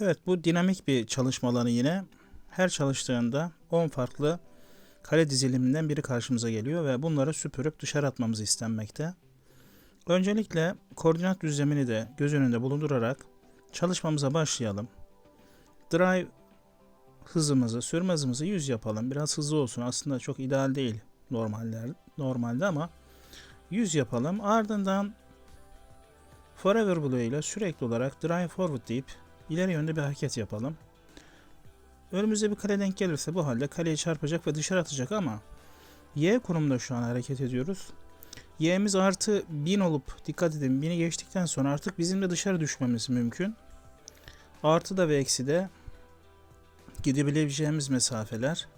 Evet bu dinamik bir çalışma alanı yine. Her çalıştığında 10 farklı kare diziliminden biri karşımıza geliyor ve bunları süpürüp dışarı atmamız istenmekte. Öncelikle koordinat düzlemini de göz önünde bulundurarak çalışmamıza başlayalım. Drive hızımızı, sürme hızımızı 100 yapalım. Biraz hızlı olsun. Aslında çok ideal değil normaller, normalde ama 100 yapalım. Ardından Forever Blue ile sürekli olarak Drive Forward deyip ileri yönde bir hareket yapalım. Önümüze bir kale denk gelirse bu halde kaleye çarpacak ve dışarı atacak ama Y konumunda şu an hareket ediyoruz. Y'miz artı 1000 olup dikkat edin 1000'i geçtikten sonra artık bizim de dışarı düşmemiz mümkün. Artı da ve eksi de gidebileceğimiz mesafeler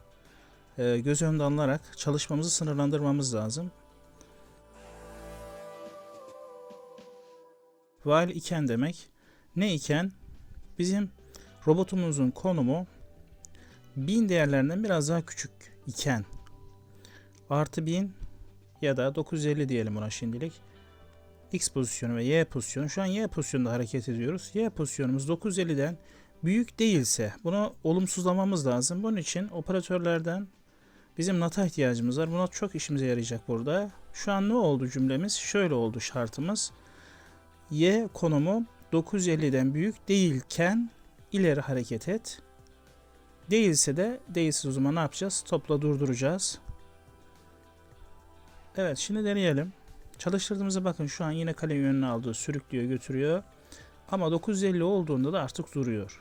e, göz önünde alınarak çalışmamızı sınırlandırmamız lazım. While iken demek ne iken bizim robotumuzun konumu 1000 değerlerinden biraz daha küçük iken artı 1000 ya da 950 diyelim buna şimdilik. X pozisyonu ve Y pozisyonu. Şu an Y pozisyonunda hareket ediyoruz. Y pozisyonumuz 950'den büyük değilse bunu olumsuzlamamız lazım. Bunun için operatörlerden bizim NAT'a ihtiyacımız var. Bu NAT çok işimize yarayacak burada. Şu an ne oldu cümlemiz? Şöyle oldu şartımız. Y konumu 950'den büyük değilken ileri hareket et. Değilse de değilsiz o zaman ne yapacağız? Topla durduracağız. Evet şimdi deneyelim. Çalıştırdığımızda bakın şu an yine kale yönünü aldı. Sürüklüyor götürüyor. Ama 950 olduğunda da artık duruyor.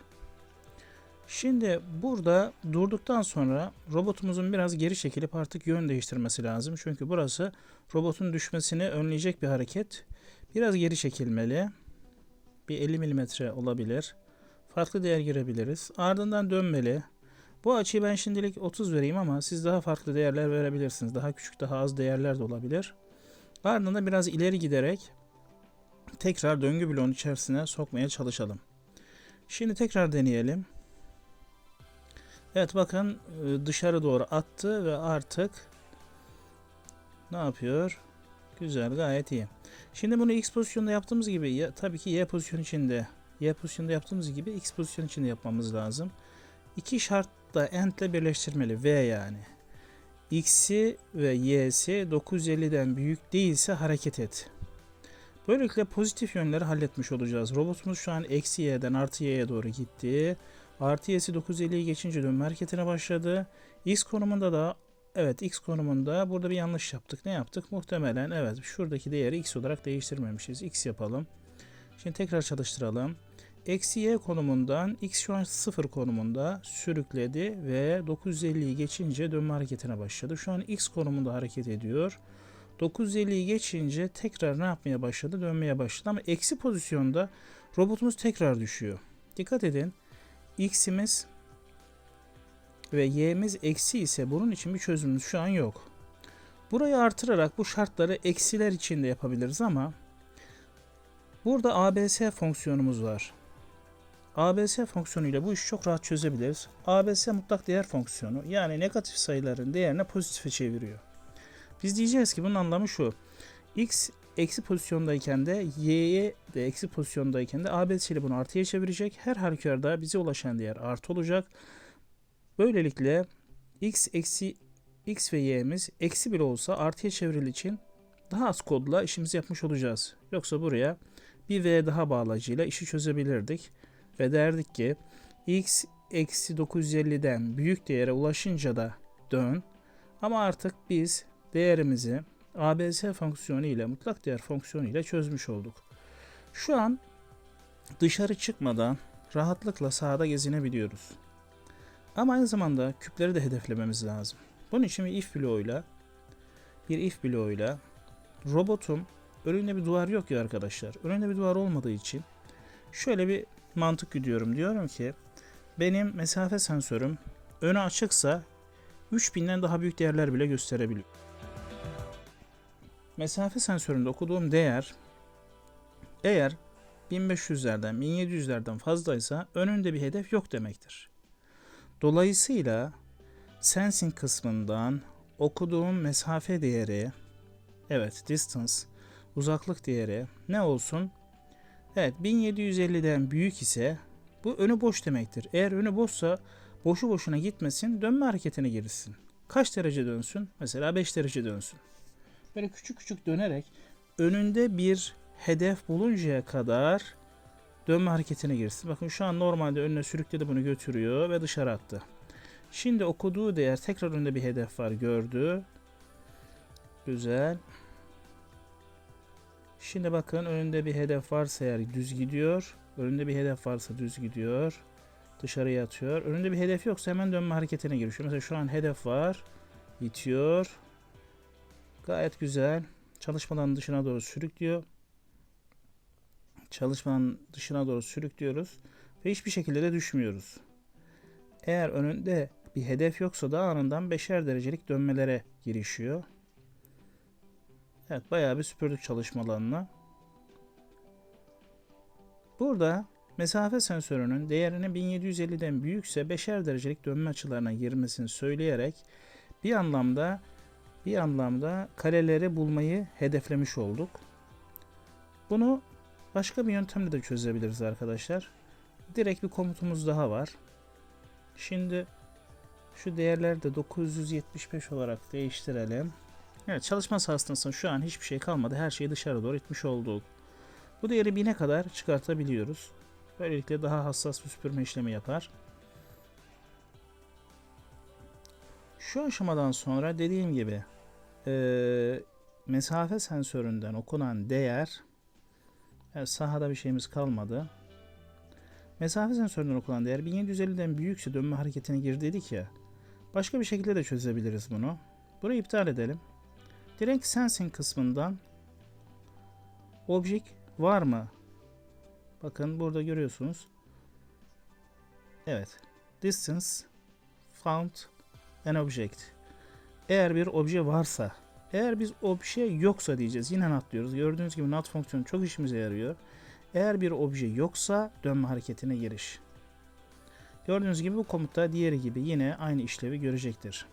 Şimdi burada durduktan sonra robotumuzun biraz geri çekilip artık yön değiştirmesi lazım. Çünkü burası robotun düşmesini önleyecek bir hareket. Biraz geri çekilmeli. Bir 50 mm olabilir. Farklı değer girebiliriz. Ardından dönmeli. Bu açıyı ben şimdilik 30 vereyim ama siz daha farklı değerler verebilirsiniz. Daha küçük, daha az değerler de olabilir. Ardından biraz ileri giderek tekrar döngü bloğunun içerisine sokmaya çalışalım. Şimdi tekrar deneyelim. Evet bakın e, dışarı doğru attı ve artık ne yapıyor? Güzel gayet iyi. Şimdi bunu X pozisyonda yaptığımız gibi ya, tabii ki Y pozisyon içinde Y pozisyonda yaptığımız gibi X pozisyon içinde yapmamız lazım. İki şart da end ile birleştirmeli. V yani. X'i ve Y'si 950'den büyük değilse hareket et. Böylelikle pozitif yönleri halletmiş olacağız. Robotumuz şu an eksi Y'den artı Y'ye doğru gitti. Artı Y'si 950'yi geçince dönme hareketine başladı. X konumunda da evet X konumunda burada bir yanlış yaptık. Ne yaptık? Muhtemelen evet şuradaki değeri X olarak değiştirmemişiz. X yapalım. Şimdi tekrar çalıştıralım. Eksi y konumundan x şu an 0 konumunda sürükledi ve 950'yi geçince dönme hareketine başladı. Şu an x konumunda hareket ediyor. 950'yi geçince tekrar ne yapmaya başladı? Dönmeye başladı ama eksi pozisyonda robotumuz tekrar düşüyor. Dikkat edin. x'imiz ve y'miz eksi ise bunun için bir çözümümüz şu an yok. Burayı artırarak bu şartları eksiler içinde yapabiliriz ama burada ABS fonksiyonumuz var. ABS fonksiyonuyla bu işi çok rahat çözebiliriz. ABS mutlak değer fonksiyonu yani negatif sayıların değerini pozitife çeviriyor. Biz diyeceğiz ki bunun anlamı şu. X eksi pozisyondayken de Y'ye de eksi pozisyondayken de ABS ile bunu artıya çevirecek. Her halükarda bize ulaşan değer artı olacak. Böylelikle X eksi X ve Y'miz eksi bile olsa artıya çevril için daha az kodla işimizi yapmış olacağız. Yoksa buraya bir V daha bağlacıyla işi çözebilirdik ve derdik ki x eksi 950'den büyük değere ulaşınca da dön. Ama artık biz değerimizi ABS fonksiyonu ile mutlak değer fonksiyonu ile çözmüş olduk. Şu an dışarı çıkmadan rahatlıkla sahada gezinebiliyoruz. Ama aynı zamanda küpleri de hedeflememiz lazım. Bunun için bir if bloğuyla bir if bloğuyla robotum önünde bir duvar yok ya arkadaşlar. Önünde bir duvar olmadığı için şöyle bir mantık gidiyorum. Diyorum ki benim mesafe sensörüm önü açıksa 3000'den daha büyük değerler bile gösterebiliyor. Mesafe sensöründe okuduğum değer eğer 1500'lerden 1700'lerden fazlaysa önünde bir hedef yok demektir. Dolayısıyla sensing kısmından okuduğum mesafe değeri evet distance uzaklık değeri ne olsun? Evet 1750'den büyük ise Bu önü boş demektir. Eğer önü boşsa boşu boşuna gitmesin dönme hareketine girsin. Kaç derece dönsün? Mesela 5 derece dönsün. Böyle küçük küçük dönerek önünde bir hedef buluncaya kadar dönme hareketine girsin. Bakın şu an normalde önüne sürükledi bunu götürüyor ve dışarı attı. Şimdi okuduğu değer tekrar önünde bir hedef var gördü. Güzel. Şimdi bakın önünde bir hedef varsa eğer düz gidiyor. Önünde bir hedef varsa düz gidiyor. Dışarıya atıyor. Önünde bir hedef yoksa hemen dönme hareketine giriyor. Mesela şu an hedef var. İtiyor. Gayet güzel. Çalışmadan dışına doğru sürüklüyor. Çalışmanın dışına doğru sürüklüyoruz. Ve hiçbir şekilde de düşmüyoruz. Eğer önünde bir hedef yoksa da anından beşer derecelik dönmelere girişiyor. Evet bayağı bir süpürdük çalışmalarını. Burada mesafe sensörünün değerinin 1750'den büyükse beşer derecelik dönme açılarına girmesini söyleyerek bir anlamda bir anlamda kareleri bulmayı hedeflemiş olduk. Bunu başka bir yöntemle de çözebiliriz arkadaşlar. Direkt bir komutumuz daha var. Şimdi şu değerleri de 975 olarak değiştirelim. Evet çalışma sahasında şu an hiçbir şey kalmadı. Her şeyi dışarı doğru itmiş olduk. Bu değeri 1000'e kadar çıkartabiliyoruz. Böylelikle daha hassas bir süpürme işlemi yapar. Şu aşamadan sonra dediğim gibi e, mesafe sensöründen okunan değer evet, sahada bir şeyimiz kalmadı. Mesafe sensöründen okunan değer 1750'den büyükse dönme hareketine gir dedik ya. Başka bir şekilde de çözebiliriz bunu. Burayı iptal edelim. Direkt sensing kısmından object var mı? Bakın burada görüyorsunuz. Evet. Distance found an object. Eğer bir obje varsa, eğer biz obje yoksa diyeceğiz. Yine not diyoruz. Gördüğünüz gibi not fonksiyonu çok işimize yarıyor. Eğer bir obje yoksa dönme hareketine giriş. Gördüğünüz gibi bu komutta diğeri gibi yine aynı işlevi görecektir.